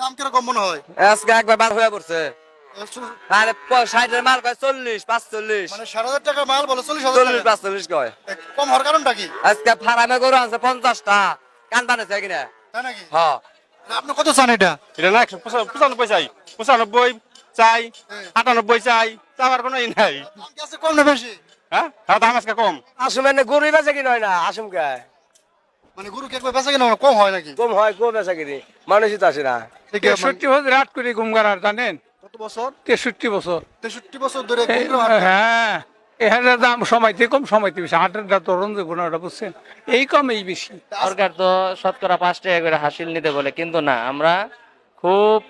দাম কীরকম মনে হয়? আজকে একবার বার হয়ে পড়ছে। আরে ষাটের মাল কয়? চল্লিশ পাঁচচল্লিশ। মানে সাত হাজার টাকা মাল বলে চল্লিশ হাজার চল্লিশ টাকা। পাঁচচল্লিশ কয়? কম হওয়ার কারণটা কি? আজকে ফার্মে গরু আছে পঞ্চাশটা। কান বানাইছে কিনা? তাই নাকি? হ্যাঁ আপনি কত চান এটা? এটা না একশো পঁচানব্বই চাই। পঁচানব্বই চাই আটানব্বই চাই। চাওয়ার কোনো ই নাই। দাম কি আছে কম না বেশি? হ্যাঁ? দাম আজকে কম। বেচা কিনা হয় না আসুম কে মানে গরু কি বেচা কিনা কম হয় নাকি? কম হয় কম বেচা কিনি। মানুষই তো আসে না। মানে তেষট্টি বছর আট করে গুমগারার জানেন? কত বছর? তেষট্টি বছর। তেষট্টি বছর ধরে হ্যাঁ। এখানে দাম সময়তে কম সময়তে বেশি। হাটের তরুণ যে গুণাটা বুঝছেন। এই কম বেশি। সরকার তো শতকরা পাঁচ টাকা করে হাসিল নিতে বলে কিন্তু না আমরা খুব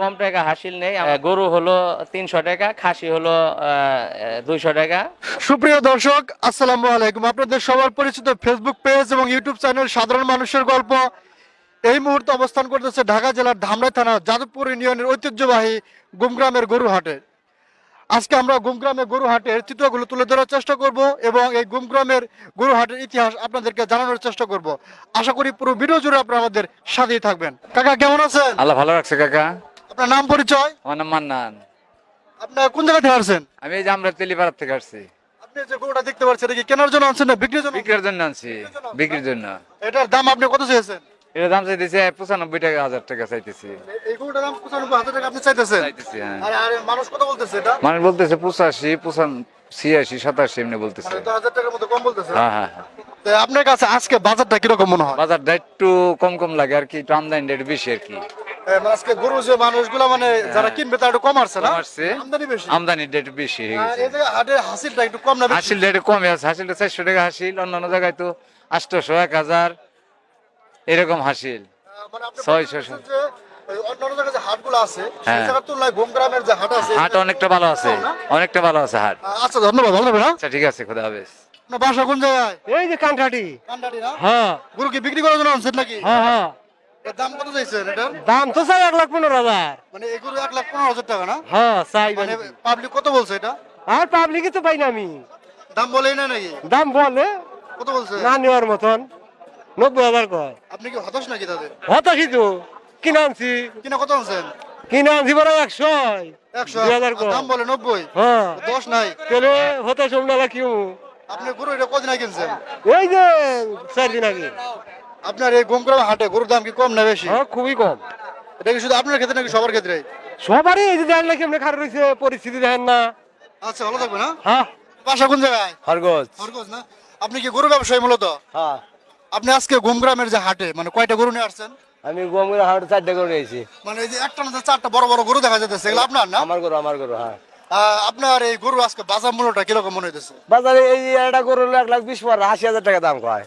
কম টাকা হাসিল নেই। গরু হলো তিনশো টাকা খাসি হলো দুইশো টাকা। সুপ্রিয় দর্শক আসসালামু আলাইকুম। আপনাদের সবার পরিচিত ফেসবুক পেজ এবং ইউটিউব চ্যানেল সাধারণ মানুষের গল্প। এই মুহূর্তে অবস্থান করতেছে ঢাকা জেলার ধামরাই থানা যাদবপুর ইউনিয়নের ঐতিহ্যবাহী গুমগ্রামের গরু হাটে আজকে আমরা গুমগ্রামের গরু হাটের চিত্রগুলো তুলে ধরার চেষ্টা করব এবং এই গুমগ্রামের গরু হাটের ইতিহাস আপনাদেরকে জানানোর চেষ্টা করব। আশা করি পুরো ভিডিও জুড়ে আপনারা আমাদের সাথেই থাকবেন। কাকা কেমন আছেন? আল্লাহ ভালো রাখছে কাকা। আপনার নাম পরিচয়? আমার নাম মান্নান। আপনার কোন জায়গা থেকে আসছেন? আমি এই যে আমরা তেলিপাড়া থেকে আসছি। আপনি যে গরুটা দেখতে পাচ্ছেন এটা কি কেনার জন্য আনছেন না বিক্রির জন্য? বিক্রির জন্য আনছি। বিক্রির জন্য। এটার দাম আপনি কত চেয়েছেন? এটা দাম চাইতেছে পঁচানব্বই টাকা হাজার টাকা চাইতেছি। হ্যাঁ। মানুষ বলতেছে পঁচাশি পঁচান ছিয়াশি সাতাশি এমনি বলতেছে। হ্যাঁ হ্যাঁ। আপনার কাছে আজকে বাজারটা কীরকম মনে হয়? বাজারটা একটু কম কম লাগে আর কি একটু আমদানিটা একটু বেশি আর কি। মানে আজকে গরু যে মানুষগুলো মানে যারা কিনবে তারা একটু কম আসছে না? আমদানি বেশি? একটু বেশি হাসিলটা একটু কম না বেশি? হাসিলটা কমে আছে হাসিলটা চারশো টাকা হাসিল অন্যান্য জায়গায় তো আটশোশো এক হাজার। এরকম হাসিল। মানে ছয়শো, আছে সেই হ্যাঁ। জায়গার তুলনায় গোমগ্রামের যে হাট অনেকটা ভালো আছে। অনেকটা ভালো আছে হাট। আচ্ছা ধন্যবাদ ভালো হ্যাঁ? আচ্ছা ঠিক আছে খোদা হাফেজ। বাসা কোন জায়গায়? এই যে কান্ঠাটি হ্যাঁ। গরু কি বিক্রি করার জন্য আনছেন নাকি? হ্যাঁ হ্যাঁ। দাম কত চাইছেন এটার? দাম তো চাই এক লাখ পনেরো হাজার। মানে এই গরু এক লাখ পনেরো হাজার টাকা না? হ্যাঁ চাই মানে পাবলিক কত বলছে এটা? আর পাবলিকই তো পাই না আমি। দাম বলেই না নাকি? দাম বলে। কত বলছে? না নেওয়ার মতন। নব্বই হাজার কয়। আপনি কি হতাশ নাকি তাদের? হতাশি তো। কিনে আনছি কিনা কত আনছেন? কিনে আনছি বড় একশো। একশো। হাজার কয়। দাম বলে নব্বই। হ্যাঁ। দশ নাই। হতাশ না কিউ আপনি গরু এটা কদিন আগে কিনছেন? এই যে চার দিন আগে। আপনার এই গোমগ্রাম হাটে গরুর দাম কি কম না বেশি? হ্যাঁ খুবই কম। এটা কি শুধু আপনার ক্ষেত্রে নাকি সবার ক্ষেত্রে? সবারই এই যে দেখেন না কেমনে খারাপ রয়েছে পরিস্থিতি দেখেন না। আচ্ছা ভালো থাকবে না হ্যাঁ। বাসা কোন জায়গায়? খরগোশ। খরগোশ না? আপনি কি গরু ব্যবসায়ী মূলত? হ্যাঁ। আপনি আজকে গোমগ্রামের যে হাটে মানে কয়টা গরু নিয়ে আসছেন? আমি গমগুলো হাট চারটে করে নিয়েছি। মানে এই যে একটা না চারটা বড় বড় গরু দেখা যাচ্ছে এগুলো আপনার না? আমার গরু আমার গরু হ্যাঁ। আপনার এই গরু আজকে বাজার মূল্যটা কীরকম মনে হইতেছে? বাজারে এই একটা গরু এক লাখ বিশ পর আশি হাজার টাকা দাম কয়।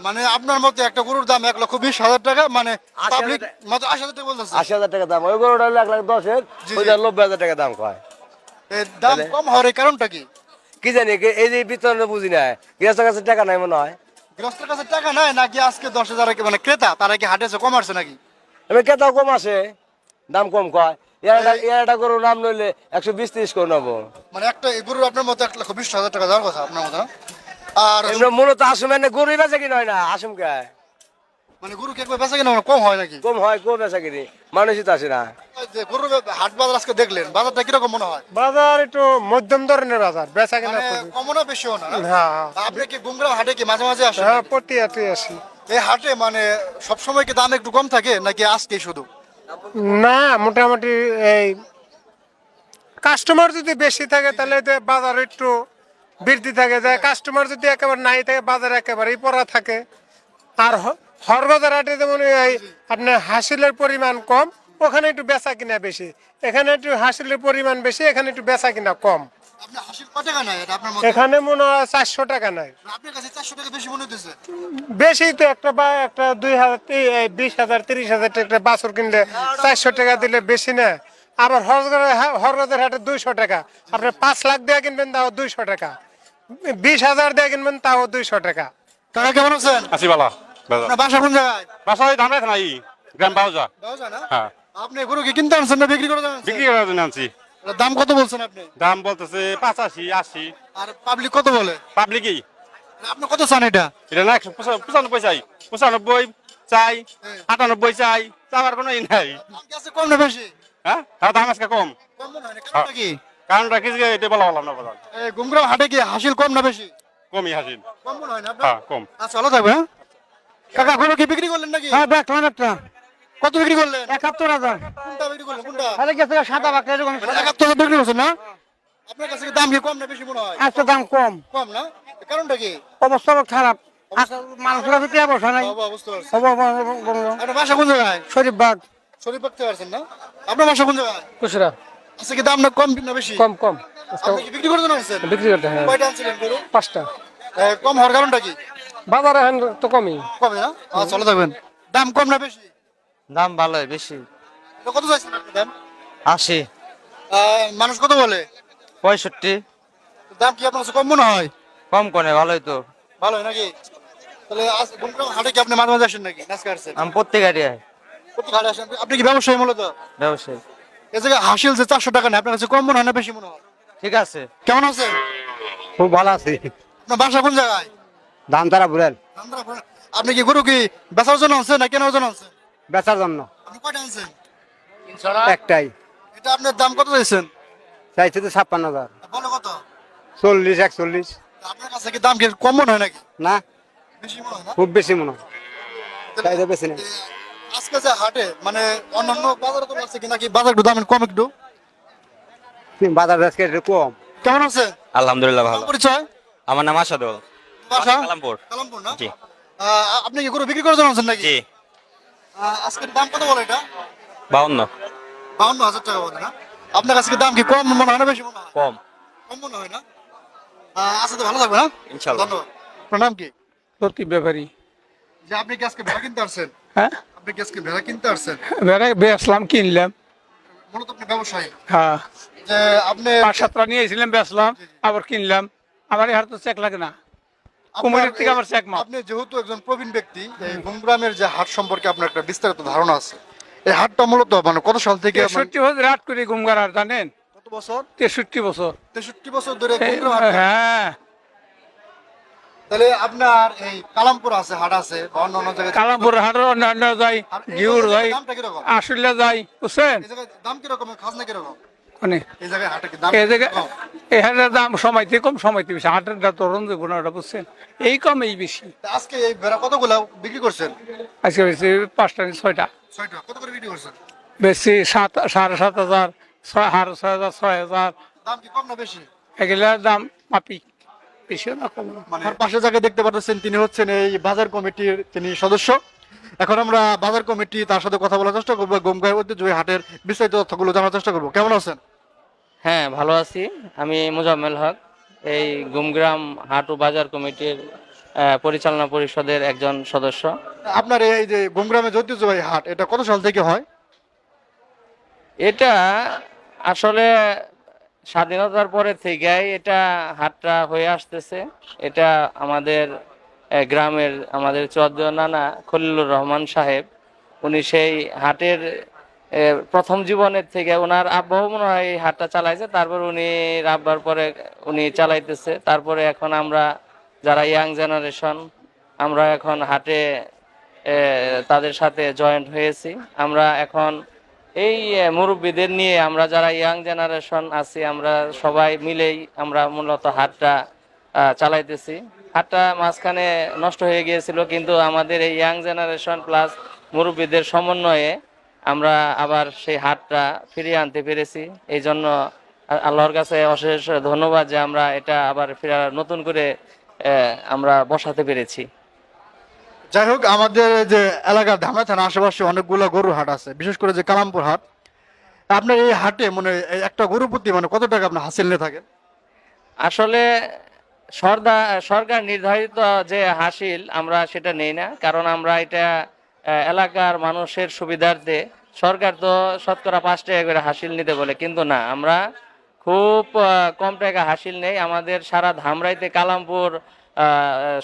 মানে আপনার মতে একটা গরুর দাম এক লক্ষ বিশ হাজার টাকা মানে পাবলিক। মাত্র আশি হাজার টাকা বলতেছে? আশি হাজার টাকা দাম। ওই গরুটা হলো এক লাখ দশের ওইটা নব্বই হাজার টাকা দাম কয়। দাম কম হওয়ার এই কারণটা কি? কি জানি এই যে বিতরণে বুঝি না গৃহস্থের কাছে টাকা নাই মনে হয়। গৃহস্থের কাছে টাকা নাই নাকি আজকে দশ হাজার মানে ক্রেতা তারা কি হাটে এসে কম আসছে নাকি? আমি কেতাও কম আসে দাম কম কয়। গরু নাম নইলে একশো বিশ ত্রিশ করে নেব। মানে একটা আপনার মতো এক লক্ষ বিশ হাজার টাকা দেওয়ার কথা আপনার মতো আর মূলত আসুম এনে গরুই বেচা কিনা হয় না আসুম কে? মানে গরু কি একবার বেচা কিনা কম হয় নাকি? কম হয় কম বেচা কিনি। মানুষই তো আসে না। যে গরুর হাট বাজার আজকে দেখলেন। বাজারটা কীরকম মনে হয়? বাজার একটু মধ্যম ধরনের বাজার বেচা কিনা খুবই। না বেশিও না? না? হ্যাঁ। হ্যাঁ। আপনি কি গুমগ্রাম হাটে কি মাঝে মাঝে আসেন? হ্যাঁ প্রতি হাটে আসি। এই হাটে মানে সবসময় কি দাম একটু কম থাকে নাকি আজকে শুধু? না মোটামুটি এই কাস্টমার যদি বেশি থাকে তাহলে বাজার একটু বৃদ্ধি থাকে। যায় কাস্টমার যদি একেবারে নাই থাকে বাজার একেবারেই পড়া থাকে। আর হরবাজার হাটে যেমন এই আপনার হাসিলের পরিমাণ কম ওখানে একটু বেচা কিনা বেশি এখানে একটু হাসিলের পরিমাণ বেশি এখানে একটু বেচা কিনা কম। এখানে মনে হয় চারশো টাকা নাই আপনার কাছে চারশো টাকা বেশি মনে তো একটা বা একটা দুই হাজার বিশ হাজার তিরিশ হাজার একটা বাছুর কিনলে চারশো টাকা দিলে বেশি না আবার হরগড়ের হা- হরগড়ের হাটে দুইশো টাকা। আপনি পাঁচ লাখ দিয়ে কিনবেন তাও দুইশো টাকা। বিশ হাজার দিয়ে কিনবেন তাও দুইশো টাকা। টাকা কেমন আছেন? আছি বালা বাসা কোন জায়গায়? বাসায় ধান নাই গ্রাম বাউজা। বাউজা না? হ্যাঁ। আপনি গরু কি কিনতে আনছেন না বিক্রি করে আনছেন? বিক্রি করার জন্য আনছি। এটার দাম কত বলছেন আপনি? দাম বলতেছে পাঁচাশি আশি। আর পাবলিক কত বলে? পাবলিকই। আপনি কত চান এটা? এটা না একশো পঁচা- পঁচানব্বই চাই। পঁচানব্বই চাই আটানব্বই চাই চাওয়ার কোনো ই নাই। দাম আছে কম না বেশি? হ্যাঁ? তার দাম আজকে কম। কম মনে হয় না কারণটা কি? কারণটা কি যে এটা বলা বললাম না বাজার এই গুমগ্রাম হাটে কি হাসিল কম না বেশি? কমই হাসিল। কম মনে হয় না আপনার? হ্যাঁ কম। আচ্ছা ভালো থাকবে হ্যাঁ। কাকা গরু কি বিক্রি করলেন নাকি? হ্যাঁ দেখলাম একটা। কত বিক্রি করলেন? একাত্তর হাজার। কোনটা বিক্রি করলেন? কোনটা? তাহলে গেছে সাদা বাকি এরকম মানে একাত্তর হাজার বিক্রি করছেন না? আপনার কাছে কি দাম কি কম না বেশি মনে হয়? একটা দাম কম। কম না? কারণটা কি? অবস্থা খারাপ। মানুষের ভিতরে বসা নাই। বাবা বুঝতে পারছি। আপনার বাসা কোন জায়গায়? শরীফ বাগ। শরীফ করতে পারছেন না? আপনার বাসা কোন জায়গায়? খুচরা। আচ্ছা কি দাম না কম না বেশি? কম কম। আপনি বিক্রি করতে আনছেন বিক্রি করতে হ্যাঁ। কয়টা আনছিলেন পাঁচটা। কম হওয়ার কারণটা কি? বাজারে তো কমই। কমে না? আচ্ছা চলে যাবেন দাম কম না বেশি? দাম ভালোই বেশি। তো কত চাইছেন আপনি দাম আশি। আহ, মানুষ কত বলে? পঁয়ষট্টি। দাম কি আপনার কাছে কম মনে হয়? কম কোনে ভালোই তো। ভালো হয় নাকি? তাহলে আজ গুমগ্রাম হাটে কি আপনি মাঝে মাঝে আসেন নাকি? নাচ কাটছেন আমি প্রত্যেক প্রতি হাটে আসেন। আপনি কি ব্যবসায়ী মূলত? ব্যবসায়ী। এ জায়গায় হাসিল যে চারশো টাকা নেই আপনার কাছে কম মনে হয় না বেশি মনে হয়? ঠিক আছে। কেমন আছেন? খুব ভালো আছি। আপনার বাসা কোন জায়গায়? দাম তারা বুড়েন। আপনি কি গরু কি বেচার জন্য আনছেন না কেনার জন্য আনছেন? বেচার জন্য। আপনি একটাই। এটা আপনার দাম কত চাইছেন? চাইছে তো ছাপ্পান্ন হাজার। কত? চল্লিশ একচল্লিশ। আপনার কাছে কি দাম কি কম মনে হয় নাকি? না। বেশি মনে হয় না? খুব বেশি মনে হয়। চাইতে বেশি নেই। আজকে যে হাটে মানে অন্যান্য বাজারে তো আছে কি নাকি বাজার একটু দাম কম একটু? বাজার আজকে একটু কম। কেমন আছে আলহামদুলিল্লাহ ভালো। পরিচয়? আমার নাম আসাদুল। বাসা? কালামপুর। কালামপুর না? জি। আহ, আপনি কি গরু বিক্রি করার জন্য আনছেন নাকি? জি। আজকের দাম কত বলে এটা? বাউন্ন। বাউন্ন হাজার টাকা বলে না? আপনার কাছে দাম কি কম মনে হয় না বেশি মনে হয়? কম। কম মনে হয় না? আচ্ছা তো ভালো থাকবে না ইনশাল্লাহ। ধন্যবাদ। আপনার নাম কি? সত্যি ব্যাপারী। যে আপনি কি আজকে ভেড়া কিনতে আসছেন? হ্যাঁ? আপনি কি আজকে ভেড়া কিনতে আসছেন? বেড়ে বেচলাম কিনলাম। মূলত আপনি ব্যবসায়ী। হ্যাঁ। যে আপনি পাঁচ সাতটা নিয়েছিলাম বেচলাম আবার কিনলাম। আমার এই হার তো চেক লাগে না। থেকে আপনি যেহেতু একজন প্রবীণ ব্যক্তি এই গুমগ্রামের যে হাট সম্পর্কে আপনার একটা বিস্তারিত ধারণা আছে। এই হাটটা মূলত মানে কত সাল থেকে মানে তেষট্টি বছর আট করে গুমগার জানেন? কত বছর? তেষট্টি বছর। তেষট্টি বছর ধরে হাট হ্যাঁ। তাহলে আপনার এই কালামপুর আছে হাট আছে অন্য অন্য জায়গায় কালামপুর হাটের অন্যান্য যাই আর এই গিউর জায়গায় যাই আশুলিয়া যাই বুঝছেন? দাম কীরকম? খাজনা কীরকম? মানে এই জায়গায় এই হাটের দাম সময়তে কম সময়তে বেশি। হাটের দাম তরুণ দেবো না বুঝছেন এই কম এই বেশি আজকে এই ভেড়া কতগুলো বিক্রি করছেন? আজকে বেশি পাঁচটা ছয়টা। ছয়টা। কত করে বিক্রি করছেন? বেশি সাত সাড়ে সাত হাজার ছয় সাড়ে ছয় হাজার ছয় হাজার। দাম কি কম না বেশি? এগুলার দাম না কম। মানে আর পাশে যাকে দেখতে পাচ্ছেন তিনি হচ্ছেন এই বাজার কমিটির তিনি সদস্য। এখন আমরা বাজার কমিটি তার সাথে কথা বলার চেষ্টা করব গোমগাই ঐতিহ্যবাহী হাটের বিস্তারিত তথ্যগুলো জানার চেষ্টা করব। কেমন আছেন? হ্যাঁ ভালো আছি। আমি মোজাম্মেল হক এই গুমগ্রাম হাট ও বাজার কমিটির পরিচালনা পরিষদের একজন সদস্য। আপনার এই যে গুমগ্রামে ঐতিহ্যবাহী হাট এটা কত সাল থেকে হয়? এটা আসলে স্বাধীনতার পরে থেকেই এটা হাটটা হয়ে আসতেছে। এটা আমাদের গ্রামের আমাদের চোদ্দ নানা খলিলুর রহমান সাহেব উনি সেই হাটের প্রথম জীবনের থেকে ওনার আব্বাও মনে হয় এই হাটটা চালাইছে, তারপর উনি আব্বার পরে উনি চালাইতেছে। তারপরে এখন আমরা যারা ইয়াং জেনারেশন আমরা এখন হাটে তাদের সাথে জয়েন্ট হয়েছি। আমরা এখন এই মুরব্বীদের নিয়ে আমরা যারা ইয়াং জেনারেশন আছি, আমরা সবাই মিলেই আমরা মূলত হাটটা চালাইতেছি। হাটটা মাঝখানে নষ্ট হয়ে গিয়েছিল, কিন্তু আমাদের এই ইয়াং জেনারেশন প্লাস মুরব্বীদের সমন্বয়ে আমরা আবার সেই হাটটা ফিরিয়ে আনতে পেরেছি। এই জন্য আল্লাহর কাছে অশেষ ধন্যবাদ যে আমরা এটা আবার ফিরে নতুন করে আমরা বসাতে পেরেছি। যাই হোক আমাদের যে এলাকার ধামরা থানা আশেপাশে অনেকগুলো গরুর হাট আছে বিশেষ করে যে কালামপুর হাট। আপনার এই হাটে মানে একটা গরু প্রতি মানে কত টাকা আপনার হাসিল নিয়ে থাকেন? আসলে সরকার সরকার নির্ধারিত যে হাসিল আমরা সেটা নেই না। কারণ আমরা এটা এলাকার মানুষের সুবিধার্থে সরকার তো শতকরা পাঁচ টাকা করে হাসিল নিতে বলে, কিন্তু না, আমরা খুব কম টাকা হাসিল নেই। আমাদের সারা ধামরাইতে কালামপুর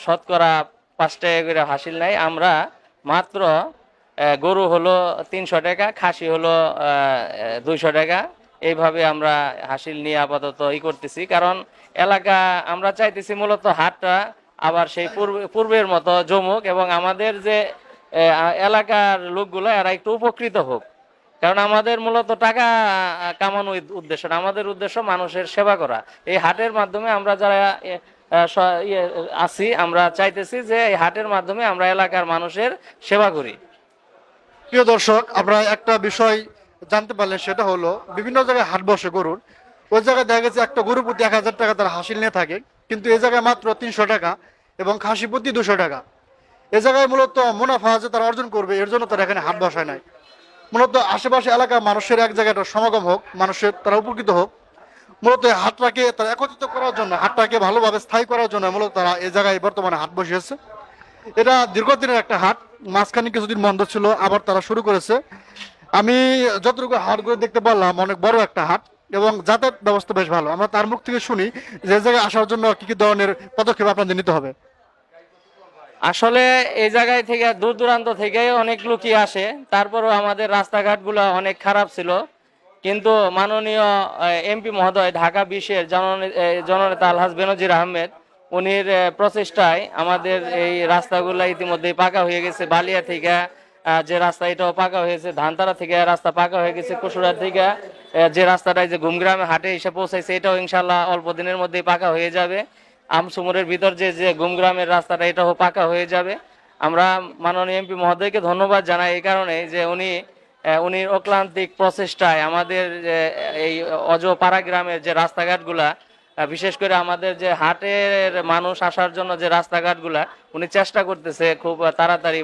শতকরা পাঁচ টাকা করে হাসিল নেই। আমরা মাত্র গরু হলো তিনশো টাকা, খাসি হলো দুইশো টাকা। এইভাবে আমরা হাসিল নিয়ে আপাতত ই করতেছি। কারণ এলাকা, আমরা চাইতেছি মূলত হাটটা আবার সেই পূর্বে, পূর্বের মতো জমুক এবং আমাদের যে এলাকার লোকগুলো এরা একটু উপকৃত হোক। কারণ আমাদের মূলত টাকা কামানো উদ্দেশ্য না আমাদের উদ্দেশ্য মানুষের সেবা করা। এই হাটের মাধ্যমে আমরা যারা ইয়ে, আছি আমরা চাইতেছি যে এই হাটের মাধ্যমে আমরা এলাকার মানুষের সেবা করি। প্রিয় দর্শক আপনারা একটা বিষয় জানতে পারলেন সেটা হলো বিভিন্ন জায়গায় হাট বসে গরুর। ওই জায়গায় দেখা গেছে একটা গরু প্রতি এক হাজার টাকা তারা হাসিল নিয়ে থাকে। কিন্তু এই জায়গায় মাত্র তিনশো টাকা এবং খাসি প্রতি দুশো টাকা। এ জায়গায় মূলত মুনাফা যে তারা অর্জন করবে, এর জন্য তারা এখানে হাট বসায় নাই। মূলত আশেপাশে এলাকা মানুষের এক জায়গায় সমাগম হোক, মানুষের তারা উপকৃত হোক, মূলত হাটটাকে তারা একত্রিত করার জন্য, হাটটাকে ভালোভাবে স্থায়ী করার জন্য মূলত তারা এ জায়গায় বর্তমানে হাট বসিয়েছে। এটা দীর্ঘদিনের একটা হাট, মাঝখানে কিছুদিন বন্ধ ছিল, আবার তারা শুরু করেছে। আমি যতটুকু হাট করে দেখতে পারলাম, অনেক বড় একটা হাট এবং যাতায়াত ব্যবস্থা বেশ ভালো। আমরা তার মুখ থেকে শুনি যে জায়গায় আসার জন্য কি কি ধরনের পদক্ষেপ আপনাদের নিতে হবে। আসলে এই জায়গায় থেকে দূর দূরান্ত থেকে অনেক লোকই আসে। তারপরেও আমাদের রাস্তাঘাটগুলো অনেক খারাপ ছিল। কিন্তু মাননীয় এমপি মহোদয়, ঢাকা বিশের জননে- জননেতা আলহাজ বেনজির আহমেদ, উনির প্রচেষ্টায় আমাদের এই রাস্তাগুলো ইতিমধ্যে পাকা হয়ে গেছে। বালিয়া থেকে যে রাস্তা এটাও পাকা হয়েছে, ধানতারা থেকে রাস্তা পাকা হয়ে গেছে কুসুরা থেকে যে রাস্তাটায় যে ঘুমগ্রামে হাটে এসে পৌঁছাইছে, এটাও ইনশাল্লাহ অল্প দিনের মধ্যেই পাকা হয়ে যাবে। আমসুমুরের ভিতর যে যে গুমগ্রামের রাস্তাটা এটাও পাকা হয়ে যাবে। আমরা মাননীয় এমপি মহোদয়কে ধন্যবাদ জানাই এই কারণে যে উনি উনি অক্লান্তিক প্রচেষ্টায় আমাদের এই অজ পাড়া গ্রামের যে রাস্তাঘাটগুলা বিশেষ করে আমাদের যে হাটের মানুষ আসার জন্য যে রাস্তাঘাটগুলা, উনি চেষ্টা করতেছে খুব তাড়াতাড়ি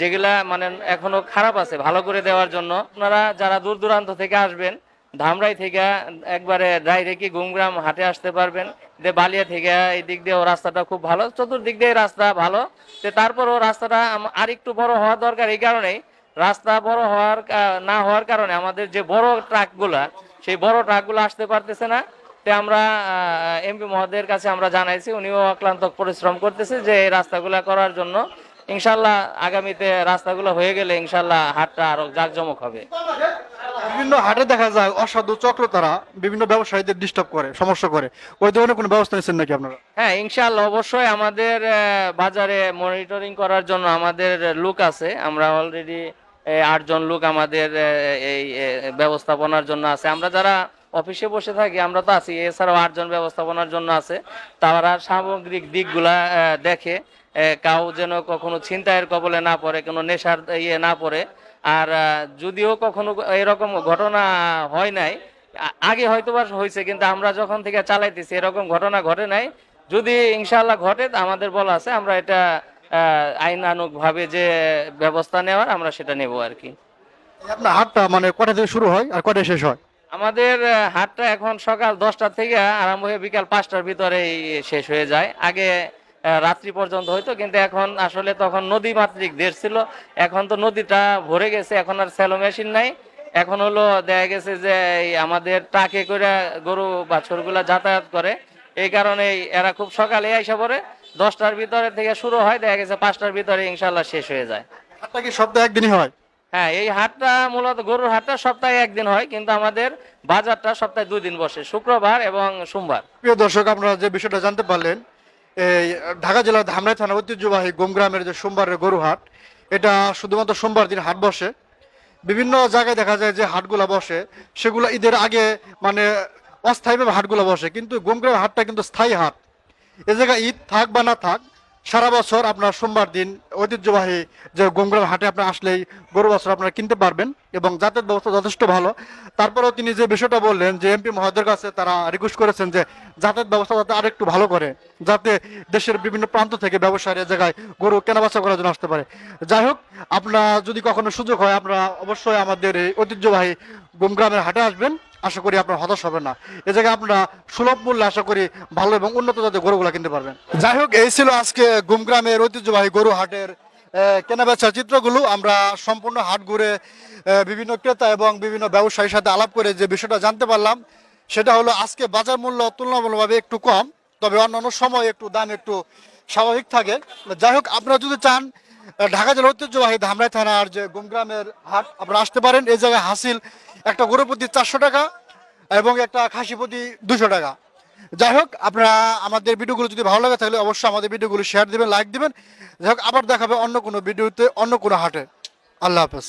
যেগুলা মানে এখনও খারাপ আছে, ভালো করে দেওয়ার জন্য। আপনারা যারা দূর দূরান্ত থেকে আসবেন ধামরাই থেকে একবারে ডাইরেক্টই গুমগ্রাম হাটে আসতে পারবেন। যে বালিয়া থেকে এই দিক দিয়েও রাস্তাটা খুব ভালো। চতুর্দিক দিয়ে রাস্তা ভালো। তো তারপরও রাস্তাটা আম- আরেকটু বড় হওয়া দরকার এই কারণেই। রাস্তা বড় হওয়ার না হওয়ার কারণে আমাদের যে বড় ট্রাকগুলা, সেই বড় ট্রাকগুলো আসতে পারতেছে না। তো আমরা এমপি মহোদয়ের কাছে আমরা জানাইছি, উনিও অক্লান্ত পরিশ্রম করতেছে যে এই রাস্তাগুলা করার জন্য। ইনশাল্লাহ আগামীতে রাস্তাগুলো হয়ে গেলে ইনশাল্লাহ হাটটা আরও জাঁকজমক হবে। বিভিন্ন হাটে দেখা যায় অসাধু চক্র তারা বিভিন্ন ব্যবসায়ীদের ডিস্টার্ব করে, সমস্যা করে। ওই ধরনের কোনো ব্যবস্থা নিচ্ছেন নাকি আপনারা? হ্যাঁ ইনশাআল্লাহ অবশ্যই আমাদের বাজারে মনিটরিং করার জন্য আমাদের লোক আছে। আমরা অলরেডি আটজন লোক আমাদের এই ব্যবস্থাপনার জন্য আছে। আমরা যারা অফিসে বসে থাকি, আমরা তো আছি। এছাড়াও আটজন ব্যবস্থাপনার জন্য আছে। তারা সামগ্রিক দিকগুলা দেখে কাউ যেন কখনো ছিনতাইয়ের কবলে না পড়ে, কোনো নেশার ইয়ে না পড়ে আর যদিও কখনো এরকম ঘটনা হয় নাই আগে হয়তো বা হয়েছে কিন্তু আমরা যখন থেকে চালাইতেছি এরকম ঘটনা ঘটে নাই। যদি ইনশাল্লাহ ঘটে আমাদের বলা আছে আমরা এটা আইনানুক ভাবে যে ব্যবস্থা নেওয়ার আমরা সেটা নেব আর কি। আপনার হাটটা মানে কটা থেকে শুরু হয় আর কটা শেষ হয়? আমাদের হাটটা এখন সকাল দশটা থেকে আরম্ভ হয়ে বিকাল পাঁচটার ভিতরেই শেষ হয়ে যায়। আগে রাত্রি পর্যন্ত হইতো কিন্তু এখন আসলে তখন নদী মাতৃক দেশ ছিল। এখন তো নদীটা ভরে গেছে এখন আর স্যালো মেশিন নাই। এখন হলো দেখা গেছে যে আমাদের ট্রাকে করে গরু বাছুরগুলা যাতায়াত করে। এই কারণে এরা খুব সকালে আইসা পড়ে। দশটার ভিতরে থেকে শুরু হয় দেখা গেছে পাঁচটার ভিতরে ইনশাল্লাহ শেষ হয়ে যায়। হাটটা কি সপ্তাহে একদিনই হয়? হ্যাঁ এই হাটটা মূলত গরুর হাটটা সপ্তাহে একদিন হয় কিন্তু আমাদের বাজারটা সপ্তাহে দুই দিন বসে শুক্রবার এবং সোমবার। প্রিয় দর্শক আপনারা যে বিষয়টা জানতে পারলেন ঢাকা জেলার ধামরাই থানা ঐতিহ্যবাহী গোমগ্রামের যে সোমবারের গরু হাট এটা শুধুমাত্র সোমবার দিন হাট বসে। বিভিন্ন জায়গায় দেখা যায় যে হাটগুলো বসে, সেগুলো ঈদের আগে মানে অস্থায়ীভাবে হাটগুলো বসে, কিন্তু গোমগ্রামের হাটটা কিন্তু স্থায়ী হাট। এ জায়গায় ঈদ থাক বা না থাক সারা বছর আপনার সোমবার দিন ঐতিহ্যবাহী যে গোমগ্রাম হাটে আপনার আসলেই গরু বছর আপনারা কিনতে পারবেন এবং যাতায়াত ব্যবস্থা যথেষ্ট ভালো। তারপরেও তিনি যে বিষয়টা বললেন যে এমপি মহোদয়ের কাছে তারা রিকোয়েস্ট করেছেন যে যাতায়াত ব্যবস্থা যাতে আরেকটু ভালো করে, যাতে দেশের বিভিন্ন প্রান্ত থেকে ব্যবসায়ীরা জায়গায় গরু কেনাবেচা করার জন্য আসতে পারে। যাই হোক, আপনারা যদি কখনো সুযোগ হয়, আপনারা অবশ্যই আমাদের এই ঐতিহ্যবাহী গোমগ্রামের হাটে আসবেন। আশা করি আপনার হতাশ হবে না। এ জায়গায় আপনারা সুলভ মূল্যে আশা করি ভালো এবং উন্নত জাতের গরুগুলা কিনতে পারবেন। যাই হোক এই ছিল আজকে গুমগ্রামের ঐতিহ্যবাহী গরু হাটের আহ, কেনাবেচার চিত্রগুলো। আমরা সম্পূর্ণ হাট ঘুরে বিভিন্ন ক্রেতা এবং বিভিন্ন ব্যবসায়ীর সাথে আলাপ করে যে বিষয়টা জানতে পারলাম সেটা হলো আজকে বাজার মূল্য তুলনামূলকভাবে একটু কম তবে অন্যান্য সময় একটু দাম একটু স্বাভাবিক থাকে। যাই হোক আপনারা যদি চান ঢাকা জেলার ঐতিহ্যবাহী ধামরাই থানার যে গুমগ্রামের হাট আপনারা আসতে পারেন। এই জায়গায় হাসিল একটা গরু প্রতি চারশো টাকা এবং একটা খাসি প্রতি দুশো টাকা। যাই হোক, আপনারা আমাদের ভিডিওগুলো যদি ভালো লাগে তাহলে অবশ্যই আমাদের ভিডিওগুলো শেয়ার দেবেন লাইক দেবেন। যাই হোক, আবার দেখাবে অন্য কোনো ভিডিওতে, অন্য কোনো হাটে। আল্লাহ হাফেজ।